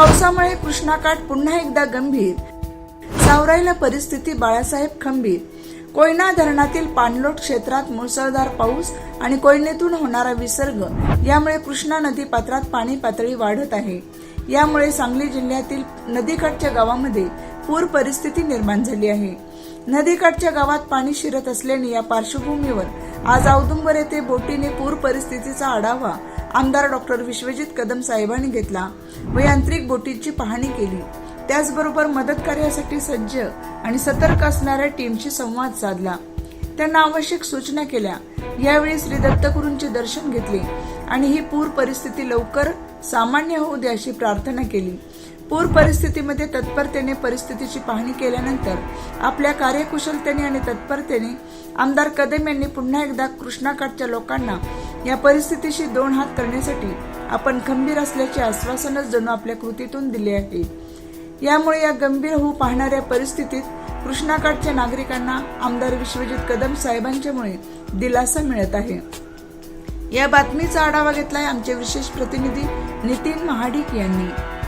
पावसामुळे कृष्णाकाठ पुन्हा एकदा गंभीर. सावरायला परिस्थिती बाळासाहेब खंबीर. कोयना धरणातील पाणलोट क्षेत्रात मुसळधार पाऊस आणि कोयनेतून होणारा विसर्ग. यामुळे कृष्णा नदी पात्रात पाणी पातळी वाढत आहे. यामुळे सांगली जिल्ह्यातील नदीकाठच्या गावामध्ये पूर परिस्थिती निर्माण झाली आहे. नदीकाठच्या गावात पाणी शिरत असल्याने या पार्श्वभूमीवर आज औदुंबर येथे बोटीने पूर परिस्थितीचा आढावा आमदार डॉक्टर विश्वजित कदम साहेबांनी घेतला व यांत्रिक बोटींची पाहणी केली. त्याचबरोबर मदत कार्यासाठी सज्ज आणि सतर्क असणाऱ्या टीमशी संवाद साधला. त्यांना आवश्यक सूचना केल्या. यावेळी श्री दत्तगुरूंचे दर्शन घेतले आणि ही पूर परिस्थिती लवकर सामान्य होऊ दे अशी प्रार्थना केली. पूर परिस्थितीमध्ये तत्परतेने परिस्थितीची पाहणी केल्यानंतर आपल्या कार्यकुशलतेने आणि तत्परतेने आमदार कदम यांनी पुन्हा एकदा कृष्णाकाठच्या लोकांना या परिस्थितीशी दोन हात करण्यासाठी आपण खंबीर असल्याचे आश्वासनच जणू आपल्या कृतीतून दिले आहे. यामुळे या गंभीर होऊ पाहणाऱ्या परिस्थितीत कृष्णाकाठच्या नागरिकांना आमदार विश्वजित कदम साहेबांच्यामुळे दिलासा मिळत आहे. या बातमीचा आढावा घेतलाय आमचे विशेष प्रतिनिधी नितीन महाडिक यांनी.